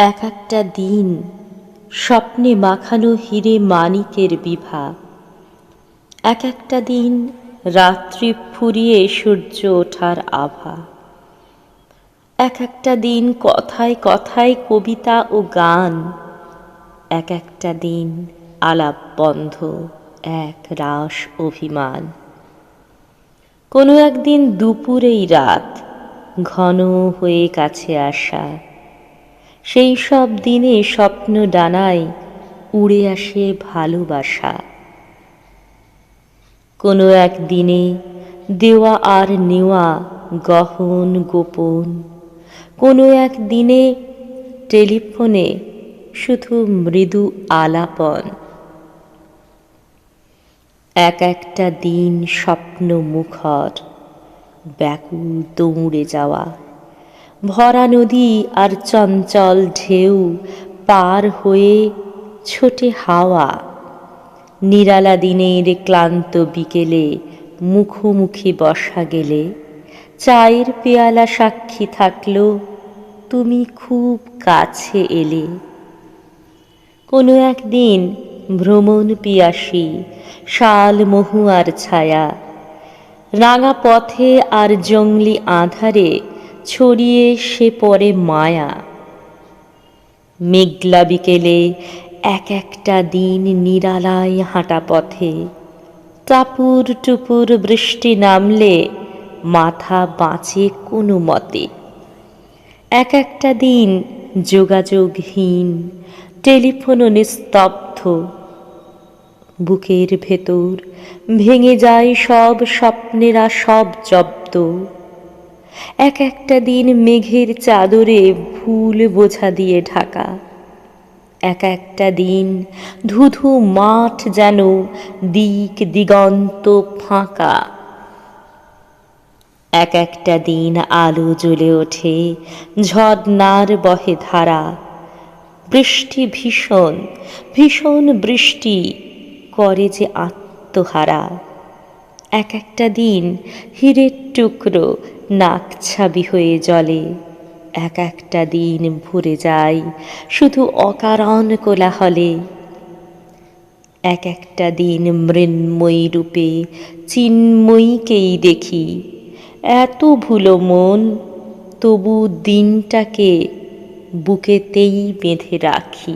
এক একটা দিন স্বপ্নে মাখানো হিরে মানিকের বিভা। এক একটা দিন রাত্রি ফুরিয়ে সূর্য ওঠার আভা। এক একটা দিন কথায় কথায় কবিতা ও গান। এক একটা দিন আলাপ বন্ধ, এক রাস অভিমান। কোনো একদিন দুপুরেই রাত, ঘন হয়ে কাছে আসা। সেই সব দিনে স্বপ্ন ডানায় উড়ে আসে ভালোবাসা। কোনো এক দিনে দেওয়া আর নেওয়া গহন গোপন, কোনো এক দিনে টেলিফোনে শুধু মৃদু আলাপন। এক একটা দিন স্বপ্ন মুখর ব্যাকুল দৌড়ে যাওয়া। ভরা নদী আর চঞ্চল ঢেউ পার হয়ে ছোটে হাওয়া। নিরালা দিনের ক্লান্ত বিকেলে মুখোমুখি বসা গেলে চায়ের পেয়ালা সাক্ষী থাকল, তুমি খুব কাছে এলে। কোনো একদিন ভ্রমণ পিয়াসী, শাল মহুয়ার ছায়া, রাঙা পথে আর জঙ্গলি আধারে ছড়িয়ে সে পরে মায়া। মেঘলা বিকেলে এক একটা দিন নিরালায় হাঁটা পথে। টাপুর টুপুর বৃষ্টি নামলে মাথা বাঁচে কোনো মতে। এক একটা দিন যোগাযোগহীন, টেলিফোনও নিস্তব্ধ। বুকের ভেতর ভেঙে যায় সব স্বপ্নেরা সব জব্দ। এক একটা দিন মেঘের চাদরে ভুল বোঝা দিয়ে ঢাকা। এক একটা দিন ধুধু মাঠ যেন দিক দিগন্ত ফাঁকা। এক একটা দিন আলো জ্বলে ওঠে ঝর্নার বহে ধারা। বৃষ্টি ভীষণ ভীষণ বৃষ্টি করে যে আত্মহারা। এক একটা দিন হীরের টুকরো নাকছাবি হয়ে জলে এক একটা দিন ভরে যায় শুধু অকারণ কোলাহলে। এক একটা দিন মৃন্ময়ী রূপে চিন্ময়ীকেই দেখি। এত ভুলো মন, তবু দিনটাকে বুকেতেই বেঁধে রাখি।